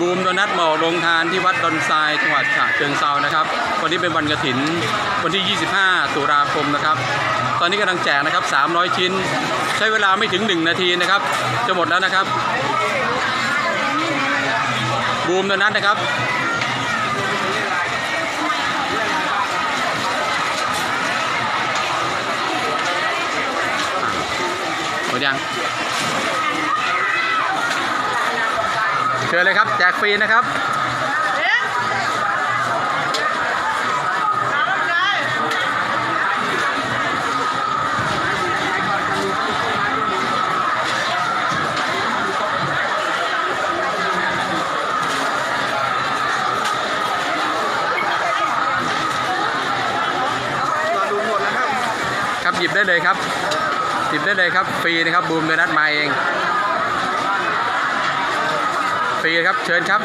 บูมโดนัทหมอกโรงทานที่วัดดอนทรายจังหวัดฉะเชิงเซานะครับ วันนี้เป็นวันกระถินวันที่ 25 ตุลาคมนะครับ ตอนนี้กำลังแจกนะครับ 300 ชิ้น ใช้เวลาไม่ถึง 1 นาทีนะครับ จะหมดแล้วนะครับ บูมโดนัทนะครับหมดยัง เชิญเลยครับ แจกฟรีนะครับครับหยิบได้เลยครับหยิบได้เลยครับฟรีนะครับบูมโดนัทมาเอง ฟรีครับเชิญครับ